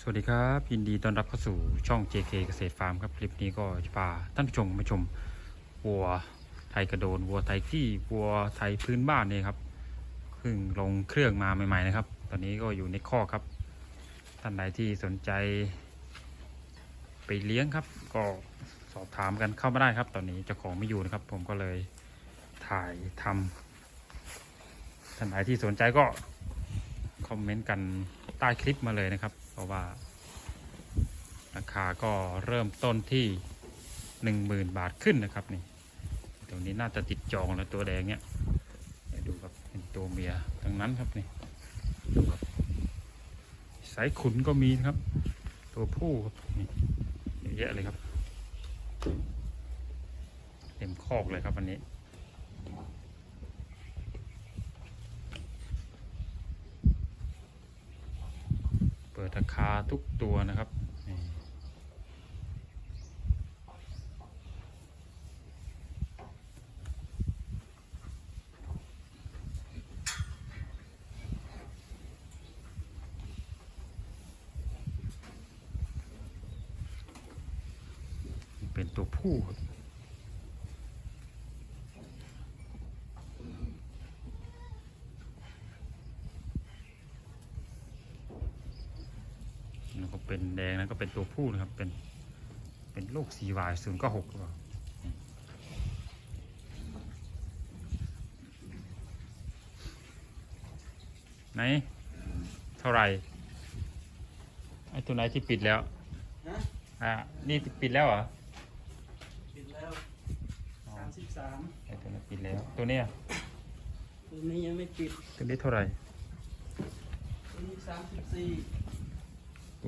สวัสดีครับยินดีต้อนรับเข้าสู่ช่อง JK เกษตรฟาร์มครับคลิปนี้ก็จะพาท่านผู้ชมมาชมวัวไทยกระโดนวัวไทยที่วัวไทยพื้นบ้านเนี่ยครับเพิ่งลงเครื่องมาใหม่ๆนะครับ ตอนนี้ก็อยู่ในข้อครับ ท่านใดที่สนใจ ไปเลี้ยงครับ ก็สอบถามกันเข้ามาได้ครับ ตอนนี้เจ้าของไม่อยู่นะครับ ผมก็เลยถ่ายทำท่านใดที่สนใจก็คอมเมนต์กันใต้คลิปมาเลยนะครับ ราะว่า ราคาก็เริ่มต้นที่หนึ่งหมื่นบาทขึ้นนะครับนี่ตรงนี้น่าจะติดจองแล้วตัวแดงเนี้ยเดี๋ยวดูครับเป็นตัวเมียทั้งนั้นครับนี่ดูครับสายขุนก็มีครับ ตัวผู้ครับนี่เยอะแยะเลยครับ เต็มคอกเลยครับวันนี้ เปิด ราคาทุกตัวนะครับเป็นตัวผู้ครับแล้วก็เป็นแดง นะก็เป็นตัวผู้นะครับ เป็น เป็นลูก 4Y 0 9 6หรือเปล่าไหน เท่าไหร่ไอ้ตัวไหนที่ปิดแล้วฮะอ่านี่ปิดแล้วเหรอ ปิดแล้วอ๋อสามสิบสามไอ้ตัวนี้ปิดแล้ว ตัวเนี้ยตัวนี้ยังไม่ปิด ตัวนี้เท่าไหร่ตัวนี้สามสิบสี่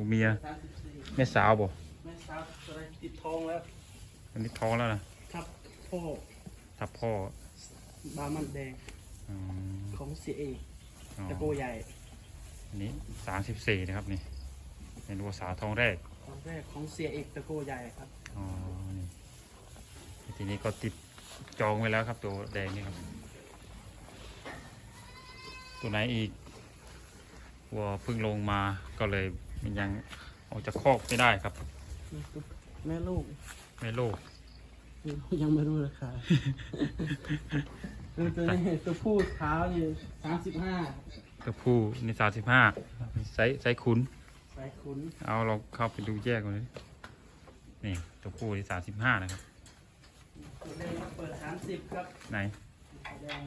ตัวเมียสามสิบสี่แม่สาวบ่แม่สาวอะไรติดทองแล้ว อันนี้ท้องแล้วนะทับพ่อทับพ่อบามันแดงอืมของเสียเอกอ๋อตะโกใหญ่อันนี้สามสิบสี่นะครับนี่เป็นวัวสาวท้องแรกตอนแรกของเสียเอกตะโกใหญ่ครับ อ๋อนี่ทีนี้ก็ติดจองไว้แล้วครับตัวแดงนี่ครับ ตัวไหนอีกวัวเพิ่งลงมาก็เลย มันยังออกจากคอกไม่ได้ครับ แม่ลูกแม่ลูกยังไม่รู้ราคาคือตัวนี้ตัวผู้เท้านี่สามสิบห้าตัวผู้นี่สามสิบห้าไซส์ไซส์ขุนสายขุนเอาเราเข้าไปดูแยกกันเลยนี่ตัวผู้ที่สามสิบห้านะครับตัวแดงเปิดสามสิบครับไหนตัวแดง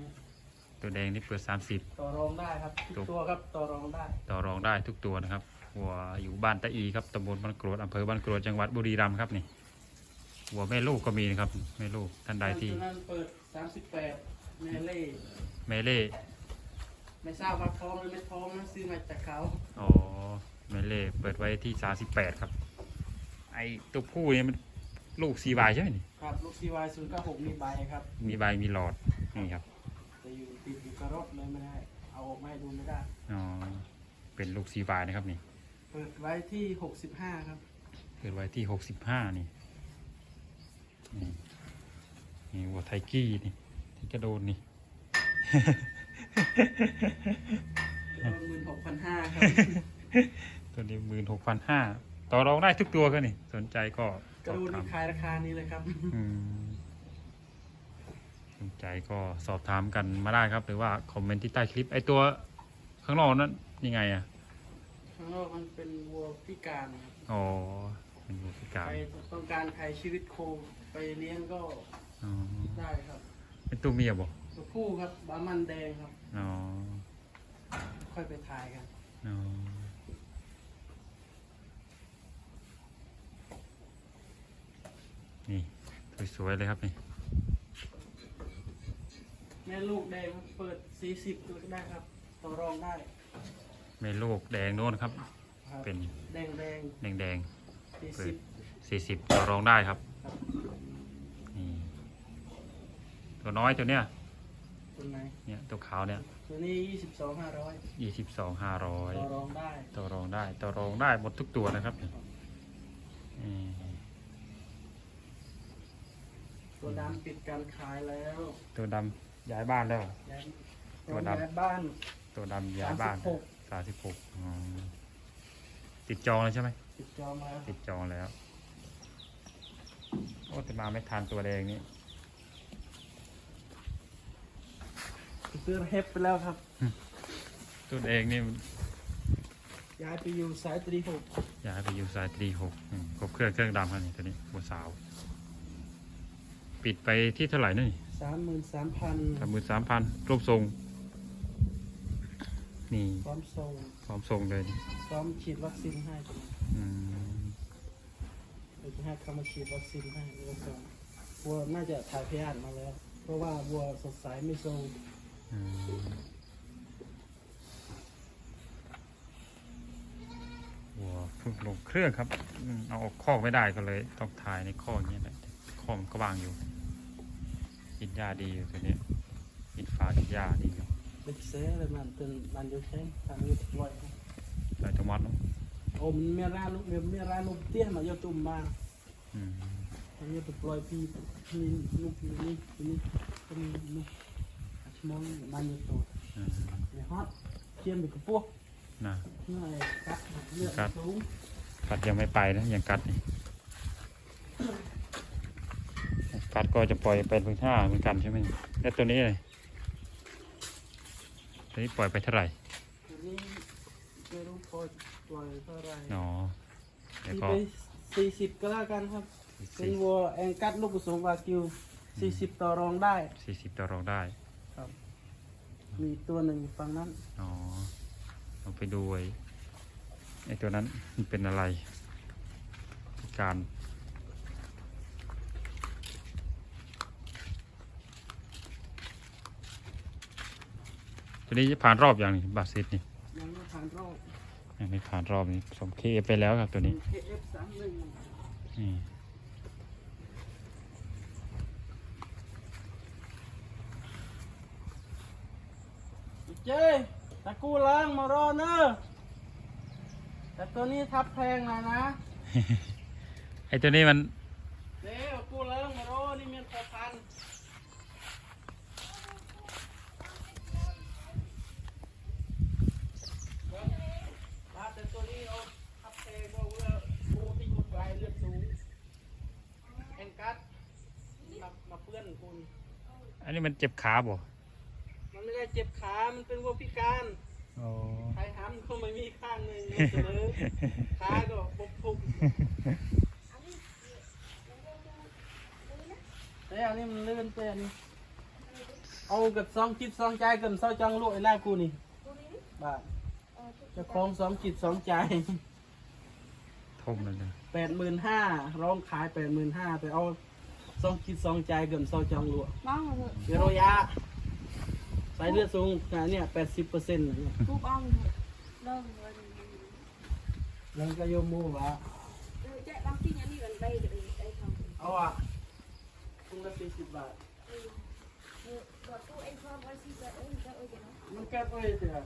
ตัวแดงนี่เปิดสามสิบต่อรองได้ครับทุกตัวครับต่อรองได้ ต่อรองได้ทุกตัวนะครับ วัวอยู่บ้านตะอีครับตำบลบ้านกรวดอำเภอบ้านกรวดจังหวัดบุรีรัมย์ครับนี่วัวแม่ลูกก็มีนะครับแม่ลูกท่านใดที่ตัวนั้นเปิดสามสิบแปดแม่เล่แม่เล่ไม่ทราบว่าท้องหรือไม่ท้องนะซื้อมาจากเขาอ๋อแม่เล่เปิดไว้ที่สามสิบแปดครับ ไอตัวผู้เนี่ยมันลูกซีบายใช่ไหมนี่ครับลูกซีวายศูนย์เก้าหกมีใบครับ มีใบมีหลอดนี่ครับแต่อยู่ติดอยู่กระรถเลยไม่ได้เอาออกมาให้ดูไม่ได้อ๋อเป็นลูกซีบายนะครับนี่ เปิดไว้ที่หกสิบห้าครับ เปิดไว้ที่หกสิบห้านี่ นี่นี่วัวไทกี้นี่ ที่กระโดนนี่ หมื่นหกพันห้าครับ ตัวนี้หมื่นหกพันห้าต่อรองได้ทุกตัวก็นี่ สนใจก็สกระอบดูถามนี่ขายราคานี้เลยครับ อืมสนใจก็สอบถามกันมาได้ครับ หรือว่าคอมเมนต์ที่ใต้คลิป ไอตัวข้างนอกนั้นยังไงอะ ข้างนอกมันเป็นวัวพิการครับอ๋อเป็นวัวพิการใครต้องการถ่ายชีวิตโคไปเลี้ยงก็อ๋อได้ครับเป็นตัวเมียบ่ตัวผู้ครับบามันแดงครับ อ๋อค่อยไปถ่ายกันอ๋อนี่สวยๆเลยครับนี่แม่ลูกแดงครับเปิดสี่สิบก็ได้ครับต่อรองได้เมลูกแดงโน้นครับครับ เป็นแดงแดงแดงแดงสี่ๆเปิสิดบสี่สิบต่อรองได้ครับครับนี่ตัวน้อยตัวเนี้ยตัวไหนเนี่ยตัวขาวเนี่ยตัวนี้ยี่สิบสองห้าร้อยยี่สิบสองห้าร้อยต่อรองได้ต่อรองได้ต่อรองได้หมดทุกตัวนะครับอืมตัวดำปิดการขายแล้ว ตัวดำย้ายบ้านแล้วย้ายตัวดำย้ายบ้านตัวดำย้ายบ้าน36สามสิบหกอ๋อติดจองแล้วใช่ไหมติดจองแล้วติดจองแล้ว โอ้แต่มาไม่ทันตัวแดงนี่ซื้อเฮฟไปแล้วครับ ตัวแดงนี่ย้ายไปอยู่สายตรีหกย้ายไปอยู่สายตรีหกอืมครบเครื่องเครื่องดำครับนี่ตัวนี้หัวสาว ปิดไปที่เท่าไหร่นี่สามหมื่นสามพันสามหมื่นสามพันรูปทรง นี่พร้อมส่งพร้อมทรงเลยนี่พร้อมฉีดวัคซีนให้ตัวนี้อืมเดี๋ยวจะให้เขามาฉีดวัคซีนให้แล้วก็วัวน่าจะถ่ายพยาธิมาแล้ว เพราะว่าวัวสดใสไม่ทรงอืมวัวเพิ่งลงเครื่องครับอืมเอาออกคอกไม่ได้ก็เลย ต้องถ่ายในคอกอย่างนี้ยแหละคอกมันก็วางอยู่กินหญ้าดีอยู่ตัวนี้กินฟ้ากินหญ้าดีอยู่ เล็กเซ่เลยมันเป็นมันอยู่แค่ทางนี้ลอยใส่ตมัดเนอะโอ้มันมีร้านลูกมีร้านลูกเตี้ยมาเยอะตุ่มมาอืมอันนี้เป็นปล่อยพี่นี่ลูกนี่นี่นี่เป็นลูกชั่วโมงมันอยู่ตัวอืมในฮอตเทียมไปกับพวกนะเมื่อไอ้กัดเลือดสูงกัดยังไม่ไปนะยังกัดนี่กัดก็จะปล่อยไปเพิ่งท่าเหมือนกันใช่ไหมแล้วตัวนี้เลย ตัวนี้ปล่อยไปเท่าไหร่ตัวนี้ไม่รู้ปล่อยปล่อยเท่าไหรอ๋อแล้วที่ก็ ไปสี่สิบก็แล้วกันครับเป็นวัวแองกัดลูกผสมวากิวสี่สิบต่อรองได้ สี่สิบต่อรองได้ ครับ มีตัวหนึ่งอยู่ฝั่งนั้น อ๋อเราไปดูไอ้ไอ้ตัวนั้นมันเป็นอะไรพิการ ตัวนี้จะผ่านรอบอย่างนี้บาซิสนี่ยังไม่ผ่านรอบยังไม่ผ่านรอบนี้สมเคไปแล้วครับตัวนี้ KF สามหนึ่งนี่เจ้ตะกูล้างมารอเนอะแต่ตัวนี้ทับแพงหน่อยนะ ไอ้ตัวนี้มัน เดี๋ยวกูล้างมารอนี่มีพอพันมาแต่ตัวนี้เอาทับแพงเพราะว่ากูที่กูไกลเลือดสูงแองกัดมามาเพื่อนคุณ อันนี้มันเจ็บขาบ่มันไม่ได้เจ็บขา มันเป็นวัวพิการอ๋อใครห้ำก็ไม่มีข้างหนึ่งเสมอขาก็บกพุกแต่อันนี้มันเลื่อนเต้นเอากับสองจิตสองใจกันเศร้าจังลูกไอ้หน้ากูนี่บ้าเจะคลองสองจิตสองใจทมเลยนะแปดหมื่นห้าร้องขายแปดหมื่นห้าแต่เอา สองจิตสองใจกันเศร้าจังลูกบ้างเหรอเดี๋ยวเรายาสายเลือดสูงขนาดเนี่ยแปดสิบเปอร์เซ็นต์ทุบอ่องเริ่มเลยแล้วก็โยมมูวะเออแจ๊บางที่ยังนี่กันไปเดี๋ยวไอ้ทองเอาอะคุณละสี่สิบบาทเออบอกตู้ไอ้ทองไว้สิจะเอ้ยจะเอ้ยจะเนาะมันแก้ตัวเองเถอะ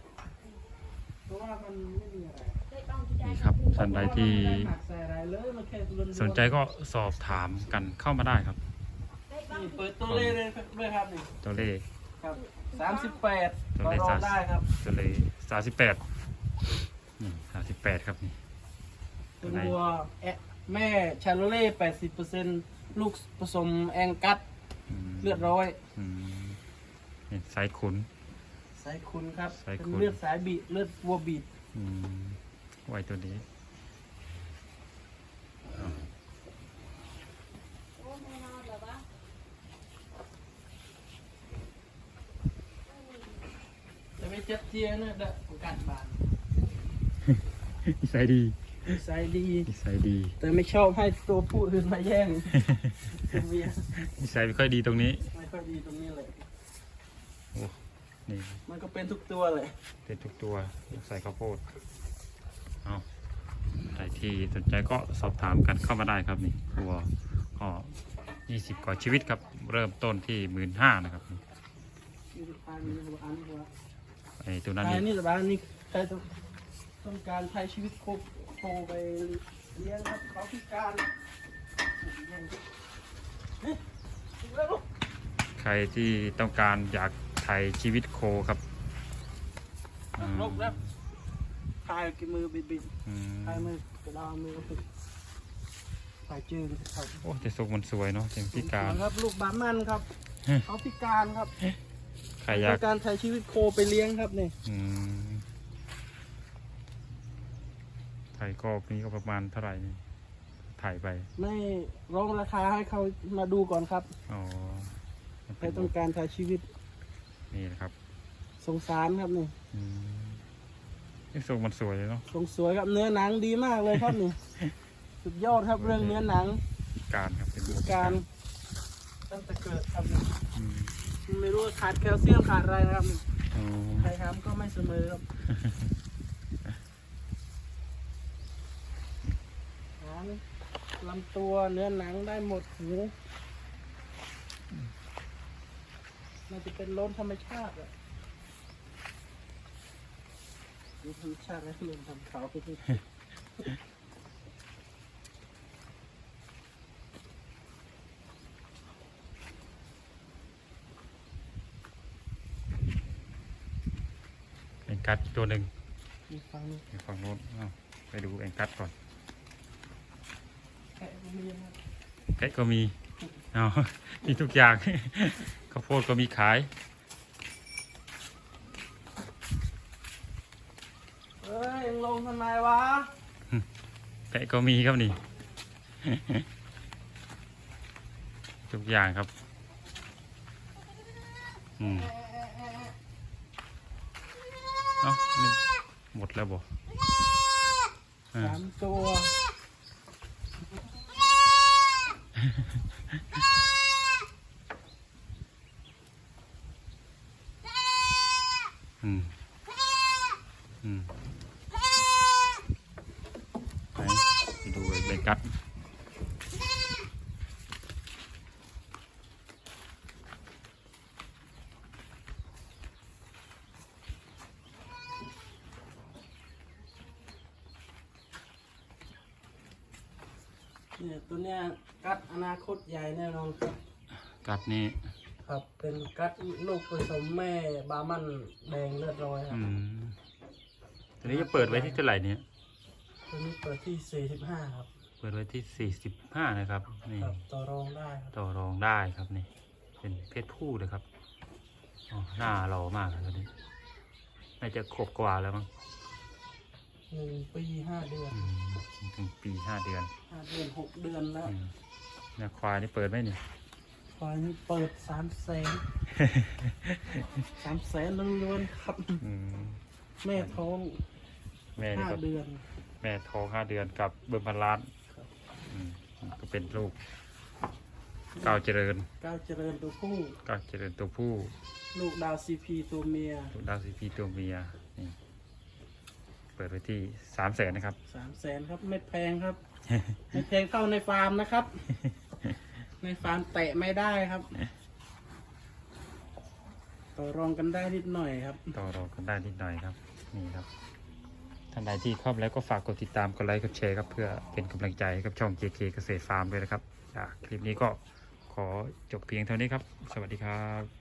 เพราะว่ามันไม่มีอะไรได้บ้างที่ได้ นี่ครับท่านใดที่เพราะว่ามันไม่ได้หมักใส่อะไรเลยมันแค่ล้วนๆสนใจก็สอบถามกันเข้ามาได้ครับได้บ้างนี่เปิดตัวเลขเลยด้วยครับนี่ตัวเลขครับสามสิบแปดตัวต่อเลขรอสางมได้ครับตัวเลขสามสิบแปดนี่สามสิบแปดครับนี่เป็นวัวแอะแม่ชาโลเล่แปดสิบเปอร์เซ็นต์ลูกผสมแองกัสมเลือดร้อย อืมนี่สายขุน สายคุณครับสายเป็นคุณเลือดสายบีดเลือดวัวบีดอืม ไว้ตัวนี้โอ้แน่นอนเหรอวะแต่ไม่เจ็ดเจียนะเด็กกัดบานนิสัยดีนิสัยดีนิสัยดี แต่ไม่ชอบให้ตัวผู้อื่นมาแย่งตัวเมียนิสัยไม่ค่อยดีตรงนี้ ไม่ค่อยดีตรงนี้เลยนี่มันก็เป็นทุกตัวเลย เป็นทุกตัวใส่ข้าวโพดเอาใคร ที่สนใจก็สอบถามกันเข้ามาได้ครับนี่ตัวก็ยี่สิบกว่าชีวิตครับ เริ่มต้นที่หมื่นห้านะครับไอ้ตัวนั้นอันนี่นี้แต่บ้านนี้ใครต้องต้องการใช้ชีวิตโคโคไปเลี้ยงครับเขาพิการเฮ้ยถึงแล้วลูกใครที่ต้องการอยากไถ่ชีวิตโคครับ ลบแล้ว พายกี่มือบิดบิดอืมพายมือกระดองมือพายจืดครับโอ้แต่ทรงมันสวยเนาะเสียงพิการ ครับลูกบามันครับเฮ้ยเขาพิการครับใครอยากเป็นการใช้ชีวิตโคไปเลี้ยงครับนี่อืมไทยก็นี้ก็ประมาณเท่าไหร่นี่ถ่ายไปไม่ร้องราคาให้เขามาดูก่อนครับอ๋อมันใครเป็นต้องการใช้ชีวิตนี่นะครับ สงสารครับนี่อืมนี่ ทรงมันสวยเลยเนาะทรงสวยครับเนื้อหนังดีมากเลยครับนี่ สุดยอดครับเรื่องเนื้อหนังพิการครับเป็นพิพิการตั้งแต่เกิดครับนี่อืมไม่รู้ว่าขาดแคลเซียมขาดอะไรนะครับนี่อ๋อใครทำก็ไม่เสมอครับหางลำตัวเนื้อหนังได้หมดหูน่าจะเป็นโล้นธรรมชาติอะ ดูธรรมชาติแล้วเรื่องทำเขาไปที่เอ็งกัดอีกตัวหนึ่งมีฟังนี่อยู่ฝั่งโน้นอ้าวไปดูเอ็งกัดก่อนแกะก็มีนะครับแกะก็มีเอา มีทุกอย่าง ข้าวโพดก็มีขาย เอ้ยยังลงทำไม วะแกะก็มีครับนี่ ทุกอย่างครับ อืมเอ้านี่หมดแล้วบ่อ่าสามตัว อืม อืมไหนไปดูไอ้เบ กัสเนี่ยตัวเนี้ยกัดอนาคตใหญ่แน่นอนครับ กัดนี่ครับ เป็นกัดลูกผสมแม่บามันแดงเลือดร้อยครัอืบมตัวนี้จะเปิดไว้ที่เท่าไหร่เนี่ย ตัวนี้เปิดที่ 45 ครับ เปิดไว้ที่สี่สิบห้านะครับนี่ครับต่อรองได้ครับต่อรองได้ครับนี่ เป็นเพศผู้เลยครับอ๋อหน้าหล่อมากเลยตัวนี้น่าจะขวบกว่าแล้วมั้งหนึ่งปีห้าเดือนอืมถึงปีห้าเดือนห้าเดือนหกเดือนแล้วอืมเนี่ยควายนี่เปิดไหมนี่ตอนนี้เปิดสามแสนสามแสนล้วนๆครับ อืมแม่ท้องแม่นี่ห้าก็เดือน แม่ท้องห้าเดือนกับเบิร์พันล้านครับอืม ก็เป็นลูกก้าวเจริญก้าวเจริญตัวผู้ก้าวเจริญตัวผู้ ลูกดาวซีพีตัวเมียลูกดาวซีพีตัวเมียนี่เปิดไว้ที่สามแสนนะครับสามแสนครับไม่แพงครับ ไม่แพงเท่าในฟาร์มนะครับ ในฟาร์มเตะไม่ได้ครับต่อรองกันได้นิดหน่อยครับ ต่อรองกันได้นิดหน่อยครับ นี่ครับ ท่านใดที่เข้ามาแล้วก็ฝากกดติดตามกดไลค์กดแชร์ครับเพื่อเป็นกำลังใจให้กับช่อง JK เกษตรฟาร์มด้วยนะครับคลิปนี้ก็ขอจบเพียงเท่านี้ครับ สวัสดีครับ